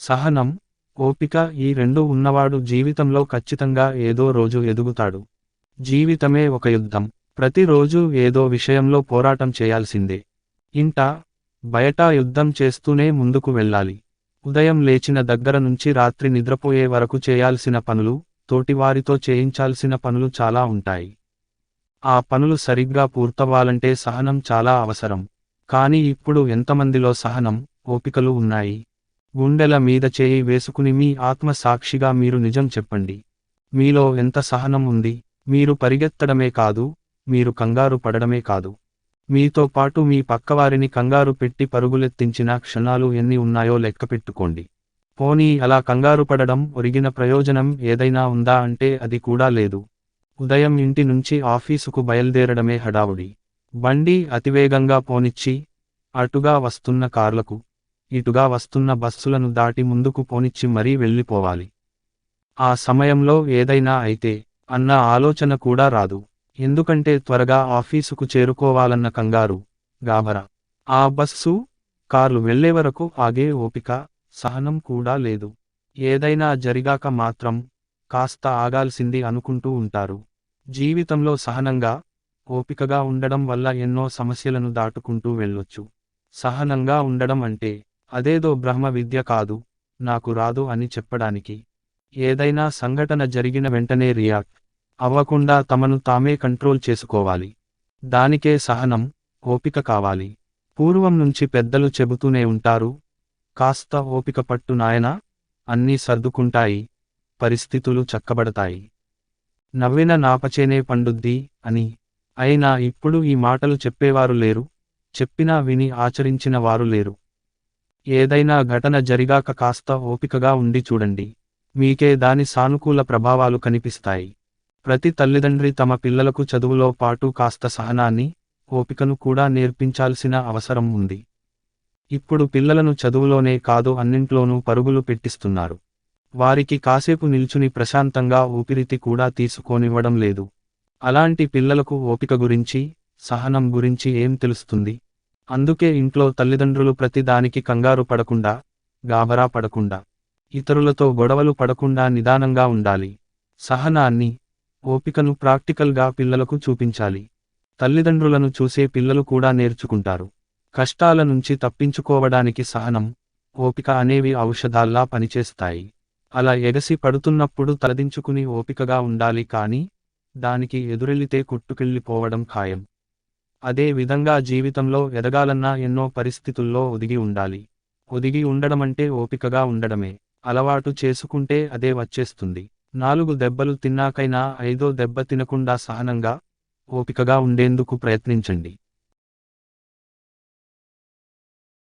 సహనం ఓపిక ఈ రెండు ఉన్నవాడు జీవితంలో ఖచ్చితంగా ఏదో రోజు ఎదుగుతాడు. జీవితమే ఒక యుద్ధం. ప్రతిరోజు ఏదో విషయంలో పోరాటం చేయాల్సిందే. ఇంట బయట యుద్ధం చేస్తూనే ముందుకు వెళ్ళాలి. ఉదయం లేచిన దగ్గర నుంచి రాత్రి నిద్రపోయే వరకు చేయాల్సిన పనులు తోటివారితో చేయించాల్సిన పనులు చాలా ఉంటాయి. ఆ పనులు సరిగ్గా పూర్తవ్వాలంటే సహనం చాలా అవసరం. కానీ ఇప్పుడు ఎంతమందిలో సహనం ఓపికలు ఉన్నాయి? గుండెల మీద చేయి వేసుకుని మీ ఆత్మ సాక్షిగా మీరు నిజం చెప్పండి. మీలో ఎంత సహనం ఉంది? మీరు పరిగెత్తడమే కాదు మీరు కంగారు పడడమే కాదు. మీతో పాటు మీ పక్కవారిని కంగారు పెట్టి పరుగులెత్తించిన క్షణాలు ఎన్ని ఉన్నాయో లెక్కపెట్టుకోండి పోనీ అలా కంగారు పడడం ఒరిగిన ప్రయోజనం ఏదైనా ఉందా అంటే అది కూడా లేదు. ఉదయం ఇంటి నుంచి ఆఫీసుకు బయలుదేరడమే హడావుడి. బండి అతివేగంగా పోనిచ్చి అటుగా వస్తున్న కార్లకు ఇటుగా వస్తున్న బస్సులను దాటి ముందుకు పోనిచ్చి మరీ వెళ్ళిపోవాలి. ఆ సమయంలో ఏదైనా అయితే అన్న ఆలోచన కూడా రాదు. ఎందుకంటే త్వరగా ఆఫీసుకు చేరుకోవాలన్న కంగారు గాబరా ఆ బస్సు కార్లు వెళ్ళే వరకు ఆగే ఓపిక సహనం కూడా లేదు. ఏదైనా జరిగాక మాత్రం కాస్త ఆగాల్సింది అనుకుంటూ ఉంటారు. జీవితంలో సహనంగా ఓపికగా ఉండడం వల్ల ఎన్నో సమస్యలను దాటుకుంటూ వెళ్ళొచ్చు. సహనంగా ఉండడం అంటే అదేదో బ్రహ్మ విద్య కాదు నాకు రాదు అని చెప్పడానికి. ఏదైనా సంఘటన జరిగిన వెంటనే రియాక్ట్ అవ్వకుండా తమను తామే కంట్రోల్ చేసుకోవాలి. దానికే సహనం ఓపిక కావాలి. పూర్వం నుంచి పెద్దలు చెబుతూనే ఉంటారు కాస్త ఓపిక పట్టు నాయనా అన్నీ సర్దుకుంటాయి పరిస్థితులు చక్కబడతాయి. నవ్విన నాపచేనే పండుద్ది అని. అయినా ఇప్పుడు ఈ మాటలు చెప్పేవారు లేరు చెప్పినా విని ఆచరించిన వారు లేరు. ఏదైనా ఘటన జరిగాక కాస్త ఓపికగా ఉండి చూడండి. మీకే దాని సానుకూల ప్రభావాలు కనిపిస్తాయి. ప్రతి తల్లిదండ్రి తమ పిల్లలకు చదువులో పాటు కాస్త సహనాన్ని ఓపికను కూడా నేర్పించాల్సిన అవసరం ఉంది. ఇప్పుడు పిల్లలను చదువులోనే కాదు అన్నింట్లోనూ పరుగులు పెట్టిస్తున్నారు. వారికి కాసేపు నిల్చుని ప్రశాంతంగా ఊపిరితి కూడా తీసుకోనివ్వడం లేదు. అలాంటి పిల్లలకు ఓపిక గురించి సహనం గురించి ఏం తెలుస్తుంది? అందుకే ఇంట్లో తల్లిదండ్రులు ప్రతి దానికి కంగారు పడకుండా గాబరా పడకుండా ఇతరులతో గొడవలు పడకుండా నిదానంగా ఉండాలి. సహనాన్ని ఓపికను ప్రాక్టికల్గా పిల్లలకు చూపించాలి. తల్లిదండ్రులను చూసే పిల్లలు కూడా నేర్చుకుంటారు. కష్టాల నుంచి తప్పించుకోవడానికి సహనం ఓపిక అనేవి ఔషధాల్లా పనిచేస్తాయి. అలా ఎగసి పడుతున్నప్పుడు తలదించుకుని ఓపికగా ఉండాలి కానీ దానికి ఎదురెళ్ళితే కొట్టుకెళ్ళిపోవడం ఖాయం. అదే విధంగా జీవితంలో ఎదగాలన్నా ఎన్నో పరిస్థితుల్లో ఒదిగి ఉండాలి. ఒదిగి ఉండడమంటే ఓపికగా ఉండడమే. అలవాటు చేసుకుంటే అదే వచ్చేస్తుంది. నాలుగు దెబ్బలు తిన్నాకైనా ఐదో దెబ్బ తినకుండా సహనంగా ఓపికగా ఉండేందుకు ప్రయత్నించండి.